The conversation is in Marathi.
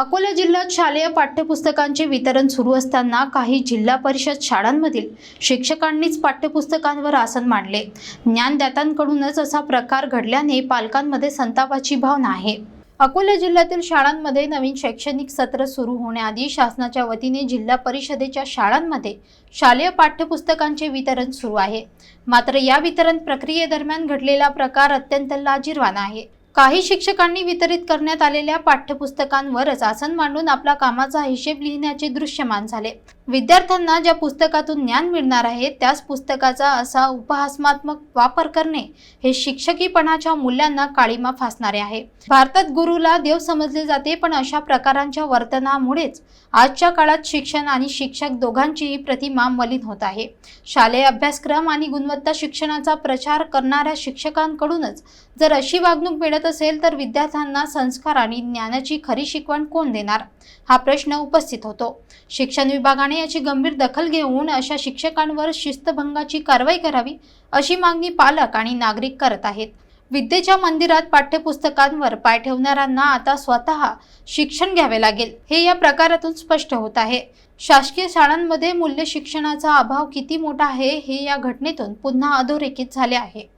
अकोला जिल्ह्यात शालेय पाठ्यपुस्तकांचे वितरण सुरू असताना काही जिल्हा परिषद शाळांमधील शिक्षकांनीच पाठ्यपुस्तकांवर आसन मांडले. ज्ञानदात्यांकडूनच असा प्रकार घडल्याने पालकांमध्ये संतापाची भावना आहे. अकोला जिल्ह्यातील शाळांमध्ये नवीन शैक्षणिक सत्र सुरू होण्याआधी शासनाच्या वतीने जिल्हा परिषदेच्या शाळांमध्ये शालेय पाठ्यपुस्तकांचे वितरण सुरू आहे. मात्र या वितरण प्रक्रियेदरम्यान घडलेला प्रकार अत्यंत लाजीरवाना आहे. काही शिक्षकांनी वितरित करण्यात आलेल्या पाठ्यपुस्तकांवरच आसन मांडून आपला कामाचा हिशेब लिहिण्याचे दृश्यमान झाले. विद्यार्थ्यांना ज्या पुस्तकातून ज्ञान मिळणार आहे त्याच पुस्तकाचा असा उपहासात्मक वापर करणे हे शिक्षकीपणाच्या मूल्यांना काळीमा फासणारे आहे. भारतात गुरुला देव समजले जाते पण अशा प्रकारांच्या वर्तनामुळेच आजच्या काळात शिक्षण आणि शिक्षक दोघांचीही प्रतिमा मलिन होत आहे. शालेय अभ्यासक्रम आणि गुणवत्ता शिक्षणाचा प्रचार करणाऱ्या शिक्षकांकडूनच जर अशी वागणूक मिळत असेल तर विद्यार्थ्यांना संस्कार आणि ज्ञानाची खरी शिकवण कोण देणार? हा प्रश्न उपस्थित होतो. शिक्षण विभागाने याची गंभीर दखल घेऊन अशा शिक्षकांवर शिस्तभंगाची कारवाई करावी अशी मागणी पालक आणि नागरिक करत आहेत. विद्येच्या मंदिरात पाठ्यपुस्तकांवर पाय ठेवणाऱ्यांना आता स्वतः शिक्षण घ्यावे लागेल हे या प्रकारातून स्पष्ट होत आहे. शासकीय शाळांमध्ये मूल्य शिक्षणाचा अभाव किती मोठा आहे हे या घटनेतून पुन्हा अधोरेखित झाले आहे.